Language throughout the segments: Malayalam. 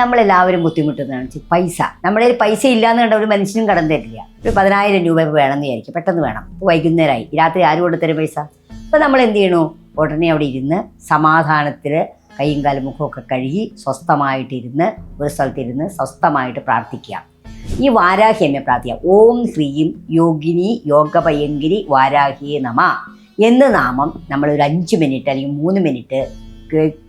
നമ്മളെല്ലാവരും ബുദ്ധിമുട്ടുന്നതാണ്. പൈസ. നമ്മുടെ കയ്യിൽ പൈസ ഇല്ലാന്ന് കണ്ട ഒരു മനുഷ്യനും കടം തരില്ല. ഒരു പതിനായിരം രൂപ വേണമെന്ന് വിചാരിക്കും. പെട്ടെന്ന് വേണം. വൈകുന്നേരമായി രാത്രി ആരും കൊടുത്തരും പൈസ? അപ്പം നമ്മൾ എന്ത് ചെയ്യണു ഉടനെ അവിടെ ഇരുന്ന് സമാധാനത്തിൽ കൈയും കാലും മുഖമൊക്കെ കഴുകി സ്വസ്ഥമായിട്ടിരുന്ന് ഒരു സ്ഥലത്തിരുന്ന് സ്വസ്ഥമായിട്ട് പ്രാർത്ഥിക്കുക. ഈ വാരാഹിയമ്മയെ പ്രാർത്ഥിക്കുക. ഓം ഹ്രീം യോഗിനി യോഗപയങ്കിരി വാരാഹിയെ നമ. എന്ന നാമം നമ്മൾ ഒരു അഞ്ച് മിനിറ്റ് അല്ലെങ്കിൽ മൂന്ന് മിനിറ്റ്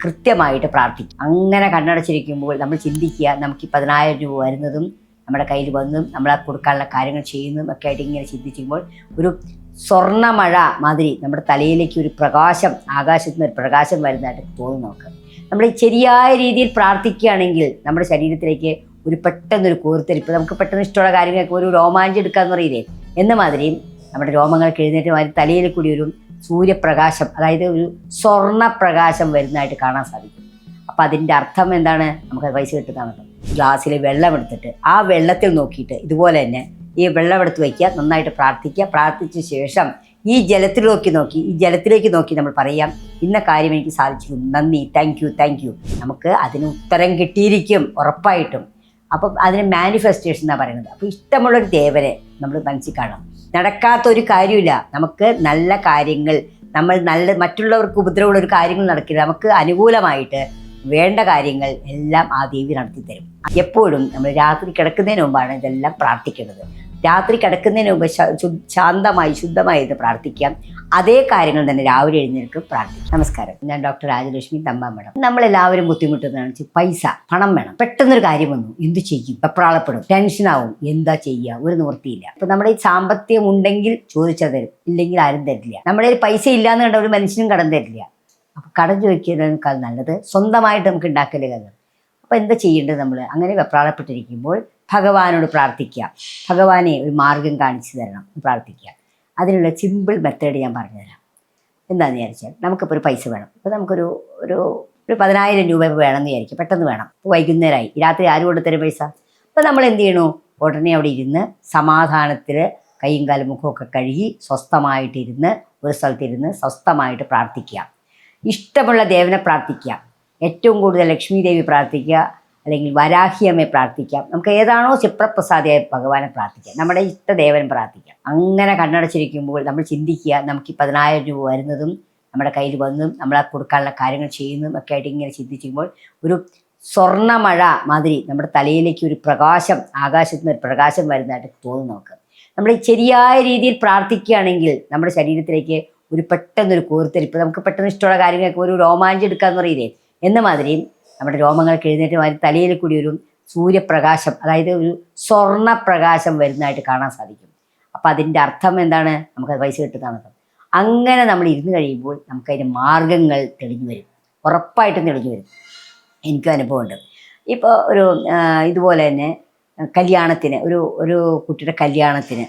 കൃത്യമായിട്ട് പ്രാർത്ഥിക്കും. അങ്ങനെ കണ്ണടച്ചിരിക്കുമ്പോൾ നമ്മൾ ചിന്തിക്കുക നമുക്ക് ഈ പതിനായിരം രൂപ വരുന്നതും നമ്മുടെ കയ്യിൽ വന്നതും നമ്മളെ കൊടുക്കാനുള്ള കാര്യങ്ങൾ ചെയ്യുന്നതും ഒക്കെ ആയിട്ട് ഇങ്ങനെ ചിന്തിക്കുമ്പോൾ ഒരു സ്വർണമഴ മാതിരി നമ്മുടെ തലയിലേക്ക് ഒരു പ്രകാശം ആകാശത്തു നിന്ന് ഒരു പ്രകാശം വരുന്നതായിട്ട് തോന്നും നമുക്ക്. നമ്മൾ ശരിയായ രീതിയിൽ പ്രാർത്ഥിക്കുകയാണെങ്കിൽ നമ്മുടെ ശരീരത്തിലേക്ക് ഒരു പെട്ടെന്നൊരു കൂർത്തരിപ്പ് നമുക്ക് പെട്ടെന്ന് ഇഷ്ടമുള്ള കാര്യങ്ങളൊക്കെ ഒരു രോമാഞ്ചം എടുക്കാന്ന് പറയില്ലേ? എന്ന മാതിരിയും നമ്മുടെ രോമങ്ങൾ എഴുന്നേറ്റ് മാതിരി തലയിൽ കൂടി ഒരു സൂര്യപ്രകാശം അതായത് ഒരു സ്വർണപ്രകാശം വരുന്നതായിട്ട് കാണാൻ സാധിക്കും. അപ്പം അതിന്റെ അർത്ഥം എന്താണ്? നമുക്ക് പൈസ കിട്ടുന്നതാണ് ഗ്ലാസ്സിൽ വെള്ളം എടുത്തിട്ട് ആ വെള്ളത്തിൽ നോക്കിയിട്ട് ഇതുപോലെ തന്നെ ഈ വെള്ളം എടുത്ത് വയ്ക്കുക നന്നായിട്ട് പ്രാർത്ഥിക്കുക. പ്രാർത്ഥിച്ച ശേഷം ഈ ജലത്തിൽ നോക്കി നോക്കി ഈ ജലത്തിലേക്ക് നോക്കി നമ്മൾ പറയാം ഇന്ന കാര്യം എനിക്ക് സാധിച്ചു നന്ദി. താങ്ക് യു താങ്ക് യു നമുക്ക് അതിന് ഉത്തരം കിട്ടിയിരിക്കും ഉറപ്പായിട്ടും. അപ്പം അതിന് മാനിഫെസ്റ്റേഷൻ എന്നാണ് പറയുന്നത്. അപ്പോൾ ഇഷ്ടമുള്ളൊരു ദേവനെ നമ്മൾ മനസ്സിൽ കാണാം നടക്കാത്ത ഒരു കാര്യമില്ല. നമുക്ക് നല്ല കാര്യങ്ങൾ നമ്മൾ നല്ല മറ്റുള്ളവർക്ക് ഉപദ്രവമുള്ള ഒരു കാര്യങ്ങൾ നടക്കില്ല. നമുക്ക് അനുകൂലമായിട്ട് വേണ്ട കാര്യങ്ങൾ എല്ലാം ആ ദേവി നടത്തി തരും എപ്പോഴും നമ്മൾ രാത്രി കിടക്കുന്നതിന് മുമ്പാണ് ഇതെല്ലാം പ്രാർത്ഥിക്കേണ്ടത്. രാത്രി കിടക്കുന്നതിന് മുമ്പ് ശാന്തമായി ശുദ്ധമായി ഇത് പ്രാർത്ഥിക്കാം അതേ കാര്യങ്ങൾ തന്നെ രാവിലെ എഴുന്നേൽക്ക് പ്രാർത്ഥിക്കാം നമസ്കാരം. ഞാൻ ഡോക്ടർ രാജലക്ഷ്മി തമ്പാ മേഡം നമ്മളെല്ലാവരും ബുദ്ധിമുട്ടുന്നതാണ് പൈസ പണം വേണം. പെട്ടെന്നൊരു കാര്യം വന്നു. എന്ത് ചെയ്യും? വെപ്രാളപ്പെടും. ടെൻഷനാവും. എന്താ ചെയ്യുക? ഒരു നിവൃത്തിയില്ല. അപ്പൊ നമ്മുടെ ഈ സാമ്പത്തികം ഉണ്ടെങ്കിൽ ചോദിച്ചാൽ തരും. ഇല്ലെങ്കിൽ ആരും തരില്ല. നമ്മുടെ കയ്യിൽ പൈസ ഇല്ലാന്ന് കണ്ട ഒരു മനുഷ്യനും കടം തരില്ല. അപ്പൊ കടം ചോദിക്കുന്നതിനേക്കാൾ നല്ലത് സ്വന്തമായിട്ട് നമുക്ക് ഉണ്ടാക്കലുകൾ അപ്പൊ എന്താ ചെയ്യേണ്ടത് നമ്മൾ അങ്ങനെ വെപ്രാളപ്പെട്ടിരിക്കുമ്പോൾ ഭഗവാനോട് പ്രാർത്ഥിക്കുക. ഭഗവാനെ ഒരു മാർഗം കാണിച്ചു തരണം. പ്രാർത്ഥിക്കുക. അതിനുള്ള സിമ്പിൾ മെത്തേഡ് ഞാൻ പറഞ്ഞുതരാം എന്താണെന്ന് വിചാരിച്ചാൽ നമുക്കിപ്പോൾ ഒരു പൈസ വേണം. ഇപ്പോൾ നമുക്കൊരു ഒരു ഒരു പതിനായിരം രൂപ വേണമെന്ന് വിചാരിക്കും പെട്ടെന്ന് വേണം. വൈകുന്നേരമായി. രാത്രി ആരും കൊടുത്തരും പൈസ? അപ്പോൾ നമ്മൾ എന്ത് ചെയ്യണു? ഉടനെ അവിടെ ഇരുന്ന് സമാധാനത്തിൽ കൈയും കാലും മുഖമൊക്കെ കഴുകി സ്വസ്ഥമായിട്ടിരുന്ന് ഒരു സ്ഥലത്തിരുന്ന് സ്വസ്ഥമായിട്ട് പ്രാർത്ഥിക്കുക. ഇഷ്ടമുള്ള ദേവനെ പ്രാർത്ഥിക്കുക. ഏറ്റവും കൂടുതൽ ലക്ഷ്മി ദേവി പ്രാർത്ഥിക്കുക. അല്ലെങ്കിൽ വരാഹിയമ്മയെ പ്രാർത്ഥിക്കാം. നമുക്ക് ഏതാണോ ചിത്രപ്രസാദിയായ ഭഗവാനെ പ്രാർത്ഥിക്കാം. നമ്മുടെ ഇഷ്ടദേവൻ പ്രാർത്ഥിക്കാം. അങ്ങനെ കണ്ണടച്ചിരിക്കുമ്പോൾ നമ്മൾ ചിന്തിക്കുക നമുക്ക് ഈ പതിനായിരം രൂപ വരുന്നതും നമ്മുടെ കയ്യിൽ വന്നതും നമ്മളെ കൊടുക്കാനുള്ള കാര്യങ്ങൾ ചെയ്യുന്നതും ഒക്കെ ആയിട്ട് ഇങ്ങനെ ചിന്തിക്കുമ്പോൾ ഒരു സ്വർണമഴ മാതിരി നമ്മുടെ തലയിലേക്ക് ഒരു പ്രകാശം ആകാശത്ത് നിന്ന് ഒരു പ്രകാശം വരുന്നതായിട്ട് തോന്നും നമുക്ക്. നമ്മൾ ശരിയായ രീതിയിൽ പ്രാർത്ഥിക്കുകയാണെങ്കിൽ നമ്മുടെ ശരീരത്തിലേക്ക് ഒരു പെട്ടെന്നൊരു കൂർത്തരിപ്പ് നമുക്ക് പെട്ടെന്ന് ഇഷ്ടമുള്ള കാര്യങ്ങൾക്ക് ഒരു രോമാഞ്ചം എടുക്കാന്ന് പറയില്ലേ? എന്ന മാതിരിയും നമ്മുടെ രോമങ്ങൾക്ക് എഴുന്നേറ്റ് മാതിരി തലയിൽ കൂടി ഒരു സൂര്യപ്രകാശം അതായത് ഒരു സ്വർണപ്രകാശം വരുന്നതായിട്ട് കാണാൻ സാധിക്കും. അപ്പം അതിന്റെ അർത്ഥം എന്താണ്? നമുക്ക് പൈസ കിട്ടുന്നതാണ് അങ്ങനെ നമ്മൾ ഇരുന്ന് കഴിയുമ്പോൾ നമുക്കതിന്റെ മാർഗങ്ങൾ തെളിഞ്ഞു വരും. ഉറപ്പായിട്ടും തെളിഞ്ഞു വരും. എനിക്കും അനുഭവമുണ്ട്. ഇപ്പോൾ ഒരു ഇതുപോലെ തന്നെ കല്യാണത്തിന് ഒരു ഒരു കുട്ടിയുടെ കല്യാണത്തിന്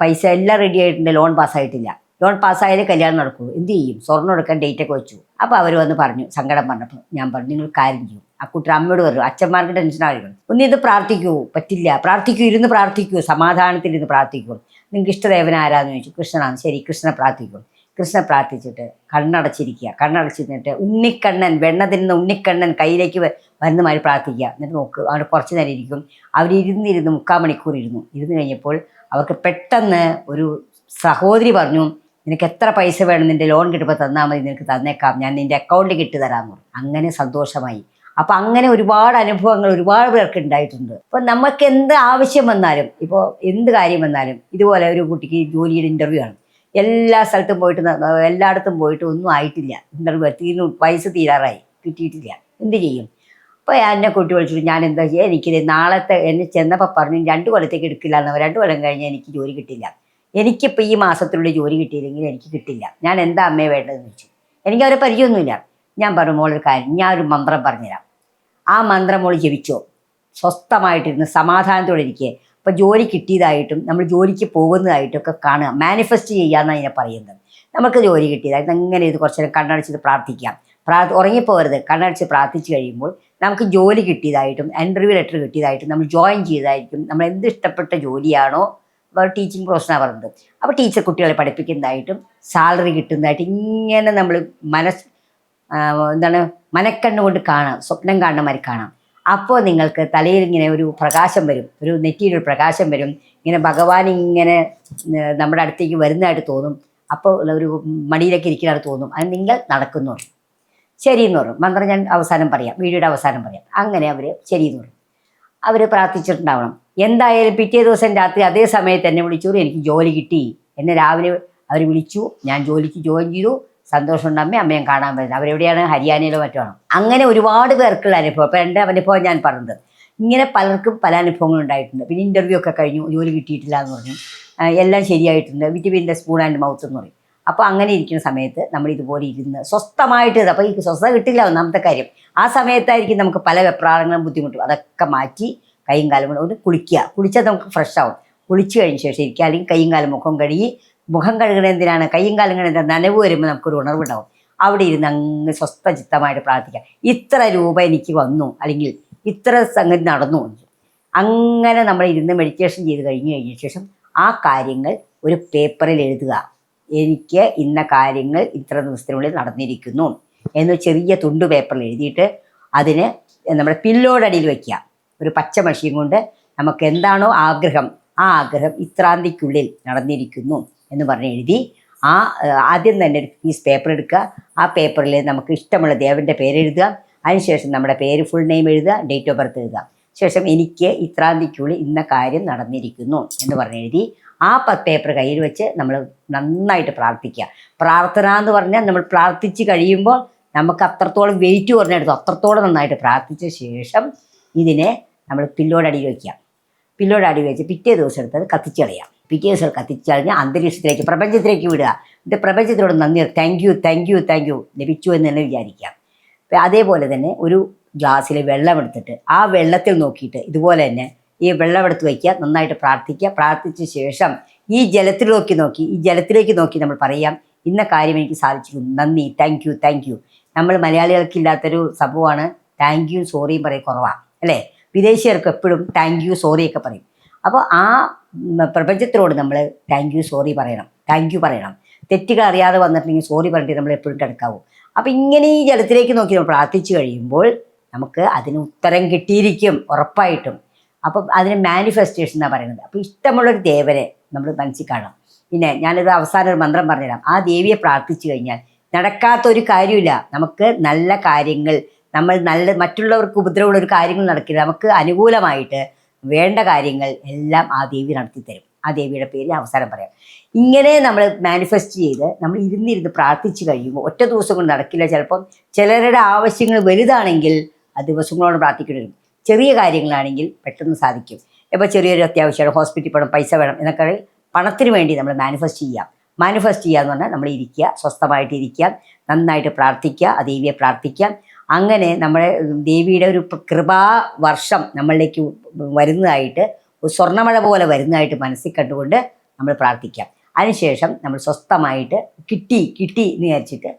പൈസ എല്ലാം റെഡി ആയിട്ടുണ്ട് ലോൺ പാസ്സായിട്ടില്ല ലോൺ പാസ്സായാലേ കല്യാണം നടക്കൂ. എന്ത് ചെയ്യും? സ്വർണം എടുക്കാൻ ഡേറ്റ് ഒക്കെ വെച്ചു. അപ്പോൾ അവർ വന്ന് പറഞ്ഞു സങ്കടം പറഞ്ഞപ്പോൾ ഞാൻ പറഞ്ഞു നിങ്ങൾ കാര്യം ചെയ്യും. ആ കുട്ടി അമ്മയോട് പറഞ്ഞു അച്ഛന്മാർക്ക് ടെൻഷൻ ആയിരിക്കണം. ഒന്ന് ഇത് പ്രാർത്ഥിക്കൂ. പറ്റില്ല. പ്രാർത്ഥിക്കൂ ഇരുന്ന് പ്രാർത്ഥിക്കൂ. സമാധാനത്തിൽ ഇരുന്ന് പ്രാർത്ഥിക്കൂ. നിങ്ങൾക്ക് ഇഷ്ടദേവന ആരാന്ന് ചോദിച്ചു. കൃഷ്ണനാണ്. ശരി കൃഷ്ണനെ പ്രാർത്ഥിക്കും. കൃഷ്ണനെ പ്രാർത്ഥിച്ചിട്ട് കണ്ണടച്ചിരിക്കുക. കണ്ണടച്ചിരുന്നിട്ട് ഉണ്ണിക്കണ്ണൻ വെണ്ണ തിന്നുന്ന ഉണ്ണിക്കണ്ണൻ കയ്യിലേക്ക് വരുന്ന മാതിരി പ്രാർത്ഥിക്കുക. എന്നിട്ട് നോക്ക് അവിടെ കുറച്ച് നേരം ഇരിക്കും. അവരിരുന്നിരുന്ന് മുക്കാൽ മണിക്കൂർ ഇരുന്നു. ഇരുന്ന് കഴിഞ്ഞപ്പോൾ അവർക്ക് പെട്ടെന്ന് ഒരു സഹോദരി പറഞ്ഞു നിനക്ക് എത്ര പൈസ വേണം നിന്റെ ലോൺ കിട്ടുമ്പോൾ തന്നാൽ മതി നിനക്ക് തന്നേക്കാം. ഞാൻ നിന്റെ അക്കൗണ്ടിൽ കിട്ടി തരാമെന്ന് അങ്ങനെ സന്തോഷമായി. അപ്പം അങ്ങനെ ഒരുപാട് അനുഭവങ്ങൾ ഒരുപാട് പേർക്ക് ഉണ്ടായിട്ടുണ്ട്. അപ്പോൾ നമുക്ക് എന്ത് ആവശ്യം വന്നാലും ഇപ്പോൾ എന്ത് കാര്യം വന്നാലും ഇതുപോലെ ഒരു കുട്ടിക്ക് ജോലിയുടെ ഇന്റർവ്യൂ ആണ്. എല്ലാ സ്ഥലത്തും പോയിട്ട് എല്ലായിടത്തും പോയിട്ട് ഒന്നും ആയിട്ടില്ല. ഇന്റർവ്യൂ തീർന്നു പൈസ തീരാറായി. കിട്ടിയിട്ടില്ല. എന്ത് ചെയ്യും? അപ്പോൾ എന്നെ കുട്ടി വിളിച്ചിട്ട് ഞാൻ എന്താ ചെയ്യുക എനിക്കിത് നാളത്തെ എന്നെ ചെന്നപ്പോൾ പറഞ്ഞു രണ്ട് കൊല്ലത്തേക്ക് എടുക്കില്ല എന്ന് രണ്ട് കൊല്ലം കഴിഞ്ഞാൽ എനിക്ക് ജോലി കിട്ടില്ല എനിക്കിപ്പോൾ ഈ മാസത്തിനുള്ളിൽ ജോലി കിട്ടിയില്ലെങ്കിൽ എനിക്ക് കിട്ടില്ല. ഞാൻ എന്താ അമ്മയെ വേണ്ടതെന്ന് വെച്ചു. എനിക്ക് അവരെ പരിചയമൊന്നുമില്ല. ഞാൻ പറഞ്ഞു മോളൊരു കാര്യം ഞാൻ ഒരു മന്ത്രം പറഞ്ഞുതരാം. ആ മന്ത്രം മോൾ ജപിച്ചോ. സ്വസ്ഥമായിട്ടിരുന്ന് സമാധാനത്തോടെ ഇരിക്കുക അപ്പോൾ ജോലി കിട്ടിയതായിട്ടും നമ്മൾ ജോലിക്ക് പോകുന്നതായിട്ടും ഒക്കെ കാണുക. മാനിഫെസ്റ്റ് ചെയ്യാമെന്നാണ് അതിനെ പറയുന്നത്. നമുക്ക് ജോലി കിട്ടിയതായിട്ട് അങ്ങനെ ഇത് കുറച്ച് നേരം കണ്ണടച്ചിട്ട് പ്രാർത്ഥിക്കാം. പ്രാ ഉറങ്ങിപ്പോകരുത്. കണ്ണടച്ച് പ്രാർത്ഥിച്ച് കഴിയുമ്പോൾ നമുക്ക് ജോലി കിട്ടിയതായിട്ടും ഇന്റർവ്യൂ ലെറ്റർ കിട്ടിയതായിട്ടും നമ്മൾ ജോയിൻ ചെയ്തതായിരിക്കും. നമ്മൾ എന്ത് ഇഷ്ടപ്പെട്ട ജോലിയാണോ ടീച്ചിങ് പ്രൊഫഷനാണ് പറയുന്നത് അപ്പോൾ ടീച്ചർ കുട്ടികളെ പഠിപ്പിക്കുന്നതായിട്ടും സാലറി കിട്ടുന്നതായിട്ട് ഇങ്ങനെ നമ്മൾ മനസ് എന്താണ് മനക്കണ്ണുകൊണ്ട് കാണാം സ്വപ്നം കാണുന്ന മാതിരി കാണാം. അപ്പോൾ നിങ്ങൾക്ക് തലയിൽ ഇങ്ങനെ ഒരു പ്രകാശം വരും ഒരു നെറ്റിയിലൊരു പ്രകാശം വരും ഇങ്ങനെ ഭഗവാൻ ഇങ്ങനെ നമ്മുടെ അടുത്തേക്ക് വരുന്നതായിട്ട് തോന്നും. അപ്പോൾ ഒരു മടിയിലേക്ക് ഇരിക്കുന്നതായിട്ട് തോന്നും. അത് നിങ്ങൾ നടക്കുന്നു. ശരി എന്ന് പറയും മന്ത്രം ഞാൻ അവസാനം പറയാം വീഡിയോയുടെ അവസാനം പറയാം. അങ്ങനെ അവർ ശരി എന്ന് പറയും അവർ പ്രാർത്ഥിച്ചിട്ടുണ്ടാവണം. എന്തായാലും പിറ്റേ ദിവസം രാത്രി അതേ സമയത്ത് എന്നെ വിളിച്ചു എനിക്ക് ജോലി കിട്ടി. എന്നെ രാവിലെ അവർ വിളിച്ചു ഞാൻ ജോലിക്ക് ജോയിൻ ചെയ്തു. സന്തോഷമുണ്ട് അമ്മ അമ്മയും കാണാൻ പറ്റുന്നത് അവരെവിടെയാണ്? ഹരിയാനയിലോ മറ്റോ അങ്ങനെ ഒരുപാട് പേർക്കുള്ള അനുഭവം. അപ്പോൾ എന്റെ അനുഭവം ഞാൻ പറഞ്ഞത്. ഇങ്ങനെ പലർക്കും പല അനുഭവങ്ങളും ഉണ്ടായിട്ടുണ്ട്. പിന്നെ ഇന്റർവ്യൂ ഒക്കെ കഴിഞ്ഞു ജോലി കിട്ടിയിട്ടില്ല എന്ന് പറഞ്ഞു എല്ലാം ശരിയായിട്ടുണ്ട്. വിറ്റ് പിന്നെ സ്പൂൺ ആൻഡ് മൗത്ത് എന്ന് പറയും. അപ്പോൾ അങ്ങനെ ഇരിക്കുന്ന സമയത്ത് നമ്മൾ ഇതുപോലെ ഇരുന്ന് സ്വസ്ഥമായിട്ട് അപ്പോൾ ഈ സ്വസ്ഥത കിട്ടില്ല ഒന്നാമത്തെ കാര്യം. ആ സമയത്തായിരിക്കും നമുക്ക് പല വെപ്രാളങ്ങളും ബുദ്ധിമുട്ടും. അതൊക്കെ മാറ്റി കൈയും കാലും കൊണ്ട് കുളിക്കുക. കുളിച്ചാൽ നമുക്ക് ഫ്രഷ് ആവും. കുളിച്ച് കഴിഞ്ഞ ശേഷം ഇരിക്കുക. അല്ലെങ്കിൽ കൈയും കാലും മുഖം കഴുകി മുഖം കഴുകണ എന്തിനാണ്? കൈയും കാലും കഴുകുന്ന നനവ് വരുമ്പോൾ നമുക്കൊരു ഉണർവുണ്ടാവും അവിടെ ഇരുന്ന് അങ്ങ് സ്വസ്ഥ ചിത്തമായിട്ട് പ്രാർത്ഥിക്കാം ഇത്ര രൂപ എനിക്ക് വന്നു. അല്ലെങ്കിൽ ഇത്ര സംഗതി നടന്നു അങ്ങനെ നമ്മൾ ഇരുന്ന് മെഡിറ്റേഷൻ ചെയ്ത് കഴിഞ്ഞ് കഴിഞ്ഞ ശേഷം ആ കാര്യങ്ങൾ ഒരു പേപ്പറിൽ എഴുതുക. എനിക്ക് ഇന്ന കാര്യങ്ങൾ ഇത്ര ദിവസത്തിനുള്ളിൽ നടന്നിരിക്കുന്നു എന്ന് ചെറിയ തുണ്ട് പേപ്പറിൽ എഴുതിയിട്ട് അതിന് നമ്മുടെ പില്ലോടടിയിൽ വയ്ക്കുക ഒരു പച്ച മഷിയും കൊണ്ട് നമുക്ക് എന്താണോ ആഗ്രഹം ആ ആഗ്രഹം ഇത്രാന്തിക്കുള്ളിൽ നടന്നിരിക്കുന്നു എന്ന് പറഞ്ഞ് എഴുതി ആ ആദ്യം തന്നെ ഒരു പീസ് പേപ്പർ എടുക്കുക. ആ പേപ്പറിൽ നമുക്ക് ഇഷ്ടമുള്ള ദേവന്റെ പേര് എഴുതുക അതിനുശേഷം നമ്മുടെ പേര് ഫുൾ നെയിം എഴുതുക ഡേറ്റ് ഓഫ് ബർത്ത് എഴുതുക. ശേഷം എനിക്ക് ഇത്രാന്തിക്കുള്ളിൽ ഇന്ന കാര്യം നടന്നിരിക്കുന്നു എന്ന് പറഞ്ഞ് എഴുതി ആ പത്ത് പേപ്പർ കയ്യിൽ വെച്ച് നമ്മൾ നന്നായിട്ട് പ്രാർത്ഥിക്കുക. പ്രാർത്ഥന എന്ന് പറഞ്ഞാൽ നമ്മൾ പ്രാർത്ഥിച്ച് കഴിയുമ്പോൾ നമുക്ക് അത്രത്തോളം വെയിറ്റ് കുറഞ്ഞെടുത്തു അത്രത്തോളം നന്നായിട്ട് പ്രാർത്ഥിച്ച ശേഷം ഇതിനെ നമ്മൾ പില്ലോടടി വയ്ക്കുക. പില്ലോടടി വെച്ച് പിറ്റേ ദിവസം എടുത്തത് കത്തിച്ച് പിറ്റേ ദിവസം കത്തിച്ച് കളഞ്ഞ് അന്തരീക്ഷത്തിലേക്ക് പ്രപഞ്ചത്തിലേക്ക് വിടുക. എന്നിട്ട് പ്രപഞ്ചത്തിനോട് നന്ദി. Thank you thank you thank you ലഭിച്ചു എന്ന് തന്നെ വിചാരിക്കാം അതേപോലെ തന്നെ ഒരു ഗ്ലാസ്സിൽ വെള്ളം എടുത്തിട്ട് ആ വെള്ളത്തിൽ നോക്കിയിട്ട് ഇതുപോലെ തന്നെ ഈ വെള്ളം എടുത്ത് വയ്ക്കുക നന്നായിട്ട് പ്രാർത്ഥിക്കുക. പ്രാർത്ഥിച്ച ശേഷം ഈ ജലത്തിൽ നോക്കി ഈ ജലത്തിലേക്ക് നോക്കി നമ്മൾ പറയാം ഇന്ന കാര്യം എനിക്ക് സാധിച്ചിരുന്നു. നന്ദി. താങ്ക് യു താങ്ക് യു നമ്മൾ മലയാളികൾക്കില്ലാത്തൊരു സംഭവമാണ് താങ്ക് യു സോറിയും പറയും കുറവാണ് അല്ലേ? വിദേശീയർക്ക് എപ്പോഴും താങ്ക് യു സോറിയൊക്കെ പറയും. അപ്പോൾ ആ പ്രപഞ്ചത്തിനോട് നമ്മൾ താങ്ക് യു സോറി പറയണം. താങ്ക് യു പറയണം. തെറ്റുകൾ അറിയാതെ വന്നിട്ടുണ്ടെങ്കിൽ സോറി പറഞ്ഞിട്ട് നമ്മൾ എപ്പോഴും കിടക്കാവും. അപ്പോൾ ഇങ്ങനെ ഈ ജലത്തിലേക്ക് നോക്കി നമ്മൾ പ്രാർത്ഥിച്ചു കഴിയുമ്പോൾ നമുക്ക് അതിന് ഉത്തരം കിട്ടിയിരിക്കും ഉറപ്പായിട്ടും. അപ്പോൾ അതിന് മാനിഫെസ്റ്റേഷൻ എന്നാണ് പറയുന്നത്. അപ്പോൾ ഇഷ്ടമുള്ളൊരു ദേവനെ നമ്മൾ മനസ്സിൽ കാണാം പിന്നെ ഞാനിത് അവസാനം ഒരു മന്ത്രം പറഞ്ഞുതരാം. ആ ദേവിയെ പ്രാർത്ഥിച്ചു കഴിഞ്ഞാൽ നടക്കാത്ത ഒരു കാര്യമില്ല. നമുക്ക് നല്ല കാര്യങ്ങൾ നമ്മൾ നല്ല മറ്റുള്ളവർക്ക് ഉപദ്രവമുള്ള ഒരു കാര്യങ്ങൾ നടക്കില്ല. നമുക്ക് അനുകൂലമായിട്ട് വേണ്ട കാര്യങ്ങൾ എല്ലാം ആ ദേവി നടത്തി തരും ആ ദേവിയുടെ പേര് ഞാൻ അവസാനം പറയാം. ഇങ്ങനെ നമ്മൾ മാനിഫെസ്റ്റ് ചെയ്ത് നമ്മൾ ഇരുന്നിരുന്ന് പ്രാർത്ഥിച്ചു കഴിയുമ്പോൾ ഒറ്റ ദിവസം കൊണ്ട് നടക്കില്ല. ചിലപ്പം ചിലരുടെ ആവശ്യങ്ങൾ വലുതാണെങ്കിൽ ദിവസങ്ങളോട് പ്രാർത്ഥിക്കേണ്ടി ചെറിയ കാര്യങ്ങളാണെങ്കിൽ പെട്ടെന്ന് സാധിക്കും. ഇപ്പോൾ ചെറിയൊരു അത്യാവശ്യമാണ്. ഹോസ്പിറ്റലിൽ പോകണം പൈസ വേണം എന്നൊക്കെ പണത്തിന് വേണ്ടി നമ്മൾ മാനിഫെസ്റ്റ് ചെയ്യാം മാനിഫെസ്റ്റ് ചെയ്യുക എന്ന് പറഞ്ഞാൽ നമ്മൾ ഇരിക്കുക സ്വസ്ഥമായിട്ട് ഇരിക്കുക നന്നായിട്ട് പ്രാർത്ഥിക്കുക ആ ദേവിയെ പ്രാർത്ഥിക്കാം അങ്ങനെ നമ്മുടെ ദേവിയുടെ ഒരു കൃപാ വർഷം നമ്മളിലേക്ക് വരുന്നതായിട്ട് ഒരു സ്വർണമഴ പോലെ വരുന്നതായിട്ട് മനസ്സിൽ കണ്ടുകൊണ്ട് നമ്മൾ പ്രാർത്ഥിക്കാം. അതിനുശേഷം നമ്മൾ സ്വസ്ഥമായിട്ട് കിട്ടി കിട്ടി എന്ന് വിചാരിച്ചിട്ട്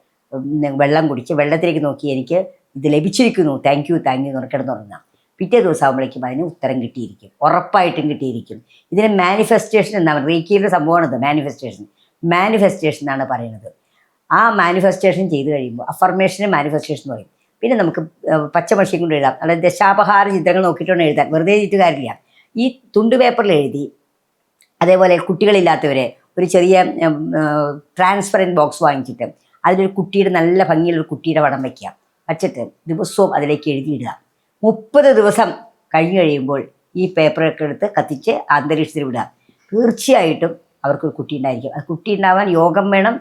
വെള്ളം കുടിച്ച് വെള്ളത്തിലേക്ക് നോക്കി എനിക്ക് ഇത് ലഭിച്ചിരിക്കുന്നു. താങ്ക് യു താങ്ക് യു എന്ന് കിടന്നുറങ്ങാം പിറ്റേ ദിവസം ആകുമ്പോഴേക്കും അതിന് ഉത്തരം കിട്ടിയിരിക്കും. ഉറപ്പായിട്ടും കിട്ടിയിരിക്കും. ഇതിന് മാനിഫെസ്റ്റേഷൻ എന്നാണ് റീക്കിയുടെ സംഭവമാണിത് മാനിഫെസ്റ്റേഷൻ മാനിഫെസ്റ്റേഷൻ എന്നാണ് പറയുന്നത്. ആ മാനിഫെസ്റ്റേഷൻ ചെയ്ത് കഴിയുമ്പോൾ അഫർമേഷൻ മാനിഫെസ്റ്റേഷൻ എന്ന് പറയും. പിന്നെ നമുക്ക് പച്ച പച്ചമഷിയും കൊണ്ട് എഴുതാം. അതായത് ദശാപഹാര ചിത്രങ്ങൾ നോക്കിയിട്ടാണ് എഴുതാൻ. വെറുതെ എഴുതിയിട്ടുകാരില്ല ഈ തുണ്ട് പേപ്പറിൽ എഴുതി അതേപോലെ കുട്ടികളില്ലാത്തവരെ ഒരു ചെറിയ ട്രാൻസ്പെറന്റ് ബോക്സ് വാങ്ങിച്ചിട്ട് അതിലൊരു കുട്ടിയുടെ നല്ല ഭംഗിയുള്ള കുട്ടിയുടെ പടം വയ്ക്കുക വച്ചിട്ട് ദിവസവും അതിലേക്ക് എഴുതിയിടുക. മുപ്പത് ദിവസം കഴിഞ്ഞു കഴിയുമ്പോൾ ഈ പേപ്പറൊക്കെ എടുത്ത് കത്തിച്ച് അന്തരീക്ഷത്തിൽ വിടുക. തീർച്ചയായിട്ടും അവർക്കൊരു കുട്ടി ഉണ്ടായിരിക്കും. അത് കുട്ടി ഉണ്ടാവാൻ യോഗം വേണം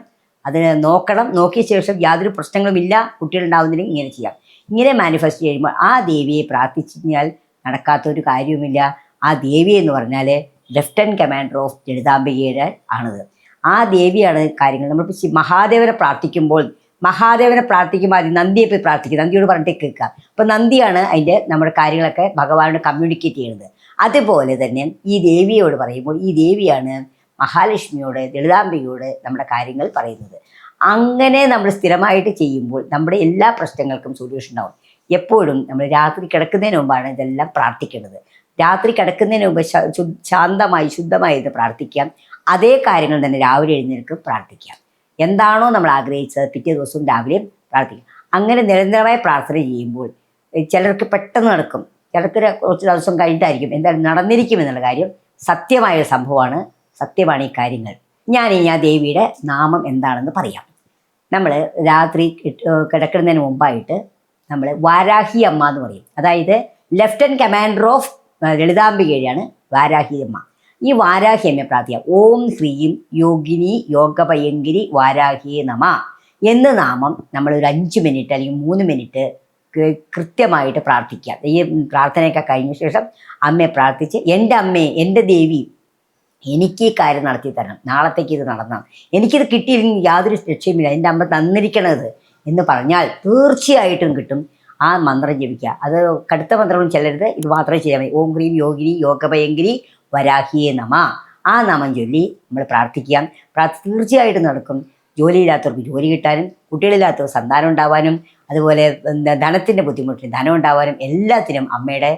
അതിനെ നോക്കണം. നോക്കിയ ശേഷം യാതൊരു പ്രശ്നങ്ങളുമില്ല. കുട്ടികളുണ്ടാവുന്നില്ലെങ്കിൽ ഇങ്ങനെ ചെയ്യാം. ഇങ്ങനെ മാനിഫെസ്റ്റ് ചെയ്യുമ്പോൾ ആ ദേവിയെ പ്രാർത്ഥിച്ചു കഴിഞ്ഞാൽ നടക്കാത്ത ഒരു കാര്യവുമില്ല. ആ ദേവി എന്ന് പറഞ്ഞാൽ ലെഫ്റ്റനന്റ് കമാൻഡർ ഓഫ് ലളിതാംബികയുടെ ആണത്. ആ ദേവിയാണ് കാര്യങ്ങൾ. നമ്മൾ മഹാദേവനെ പ്രാർത്ഥിക്കുമ്പോൾ മഹാദേവനെ പ്രാർത്ഥിക്കുമ്പോൾ നന്ദിയെ പോയി പ്രാർത്ഥിക്കുക. നന്ദിയോട് പറഞ്ഞിട്ട് കേൾക്കുക. അപ്പോൾ നന്ദിയാണ് അതിന്റെ നമ്മുടെ കാര്യങ്ങളൊക്കെ ഭഗവാനോട് കമ്മ്യൂണിക്കേറ്റ് ചെയ്യുന്നത് അതുപോലെ തന്നെ ഈ ദേവിയോട് പറയുമ്പോൾ ഈ ദേവിയാണ് മഹാലക്ഷ്മിയോട് ലളിതാംബികയോട് നമ്മുടെ കാര്യങ്ങൾ പറയുന്നത്. അങ്ങനെ നമ്മൾ സ്ഥിരമായിട്ട് ചെയ്യുമ്പോൾ നമ്മുടെ എല്ലാ പ്രശ്നങ്ങൾക്കും സൊല്യൂഷൻ ഉണ്ടാവും. എപ്പോഴും നമ്മൾ രാത്രി കിടക്കുന്നതിന് മുമ്പാണ് ഇതെല്ലാം പ്രാർത്ഥിക്കേണ്ടത്. രാത്രി കിടക്കുന്നതിന് മുമ്പ് ശാന്തമായി ശുദ്ധമായി ഇത് പ്രാർത്ഥിക്കാം അതേ കാര്യങ്ങൾ തന്നെ രാവിലെ എഴുന്നേൽക്ക് പ്രാർത്ഥിക്കാം എന്താണോ നമ്മൾ ആഗ്രഹിച്ചത് പിറ്റേ ദിവസവും രാവിലെയും പ്രാർത്ഥിക്കും. അങ്ങനെ നിരന്തരമായ പ്രാർത്ഥന ചെയ്യുമ്പോൾ ചിലർക്ക് പെട്ടെന്ന് നടക്കും. ചിലർക്ക് കുറച്ച് ദിവസം കഴിഞ്ഞിട്ടായിരിക്കും എന്തായാലും നടന്നിരിക്കും എന്നുള്ള കാര്യം സത്യമായ സംഭവമാണ്. സത്യമാണ് ഈ കാര്യങ്ങൾ. ഞാൻ ഇനി ആ ദേവിയുടെ നാമം എന്താണെന്ന് പറയാം. നമ്മൾ രാത്രി കിടക്കുന്നതിന് മുമ്പായിട്ട് നമ്മൾ വാരാഹി അമ്മ എന്ന് പറയും. അതായത് ലെഫ്റ്റനന്റ് കമാൻഡർ ഓഫ് ലളിതാംബികയാണ് വാരാഹി അമ്മ. ഈ വാരാഹി അമ്മയെ പ്രാർത്ഥിക്കാം ഓം ഹ്രീം യോഗിനി യോഗഭയങ്കിരി വാരാഹിയെ നമ. എന്ന് നാമം നമ്മൾ ഒരു അഞ്ച് മിനിറ്റ് അല്ലെങ്കിൽ മൂന്ന് മിനിറ്റ് കൃത്യമായിട്ട് പ്രാർത്ഥിക്കാം ഈ പ്രാർത്ഥനയൊക്കെ കഴിഞ്ഞ ശേഷം അമ്മയെ പ്രാർത്ഥിച്ച് എന്റെ അമ്മയെ എന്റെ ദേവി എനിക്ക് ഈ കാര്യം നടത്തി തരണം. നാളത്തേക്ക് ഇത് നടന്നാൽ എനിക്കിത് കിട്ടിയില്ലെങ്കിൽ യാതൊരു ലക്ഷ്യമില്ല എന്റെ അമ്മ തന്നിരിക്കണത് എന്ന് പറഞ്ഞാൽ തീർച്ചയായിട്ടും കിട്ടും. ആ മന്ത്രം ജപിക്കുക. അത് കടുത്ത മന്ത്രങ്ങളും ചെല്ലരുത്. ഇത് മാത്രമേ ചെയ്യാൻ മതി ഓം ക്രീം യോഗിനി യോഗഭയങ്കിരി വരാഹിയെ നമ. ആ നാമം ചൊല്ലി നമ്മൾ പ്രാർത്ഥിക്കാം. പ്രാർത്ഥി തീർച്ചയായിട്ടും നടക്കും. ജോലിയില്ലാത്തവർക്ക് ജോലി കിട്ടാനും കുട്ടികളില്ലാത്തവർക്ക് സന്താനം ഉണ്ടാവാനും അതുപോലെ ധനത്തിന്റെ ബുദ്ധിമുട്ടിന് ധനം ഉണ്ടാവാനും എല്ലാത്തിനും അമ്മയുടെ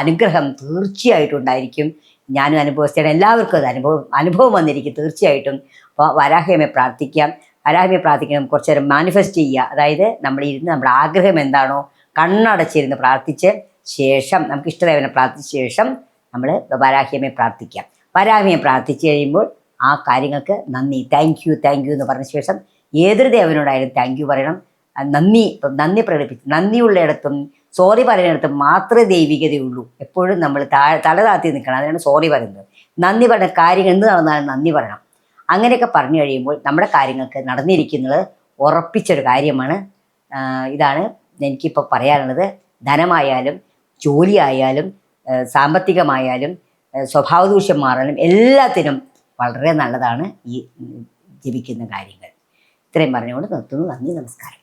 അനുഗ്രഹം തീർച്ചയായിട്ടും ഉണ്ടായിരിക്കും. ഞാനും അനുഭവിച്ചാണ് എല്ലാവർക്കും അത് അനുഭവം അനുഭവം വന്നിരിക്കും തീർച്ചയായിട്ടും. അപ്പോൾ വരാഹയമെ പ്രാർത്ഥിക്കാം. വരാഹമയെ പ്രാർത്ഥിക്കണം. കുറച്ച് നേരം മാനിഫെസ്റ്റ് ചെയ്യുക. അതായത് നമ്മൾ ഇരുന്ന് നമ്മുടെ ആഗ്രഹം എന്താണോ കണ്ണടച്ചിരുന്ന് പ്രാർത്ഥിച്ച് ശേഷം നമുക്ക് ഇഷ്ടദേവനെ പ്രാർത്ഥിച്ച ശേഷം നമ്മൾ വരാഹിയമ്മയെ പ്രാർത്ഥിക്കാം. വരാഹ്യമയെ പ്രാർത്ഥിച്ചു കഴിയുമ്പോൾ ആ കാര്യങ്ങൾക്ക് നന്ദി. താങ്ക് യു താങ്ക് യു എന്ന് പറഞ്ഞ ശേഷം ഏതൊരു ദേവനോടായാലും താങ്ക് യു പറയണം. നന്ദി നന്ദി പ്രകടിപ്പിച്ച് നന്ദിയുള്ളയിടത്തും സോറി പറയുന്നിടത്തും മാത്രമേ ദൈവികതയുള്ളൂ. എപ്പോഴും നമ്മൾ താഴ് തല താത്തി നിൽക്കണം. അതിനാണ് സോറി പറയുന്നത്. നന്ദി പറഞ്ഞ കാര്യങ്ങൾ എന്ത് നടന്നാലും നന്ദി പറയണം. അങ്ങനെയൊക്കെ പറഞ്ഞു കഴിയുമ്പോൾ നമ്മുടെ കാര്യങ്ങൾക്ക് നടന്നിരിക്കുന്നത് ഉറപ്പിച്ചൊരു കാര്യമാണ്. ഇതാണ് എനിക്കിപ്പോൾ പറയാനുള്ളത്. ധനമായാലും ജോലിയായാലും സാമ്പത്തികമായാലും സ്വഭാവ സ്വഭാവദൂഷ്യം മാറാനും എല്ലാത്തിനും വളരെ നല്ലതാണ് ഈ ജപിക്കുന്ന കാര്യങ്ങൾ. ഇത്രയും പറഞ്ഞുകൊണ്ട് നിർത്തുന്നു. നന്ദി നമസ്കാരം.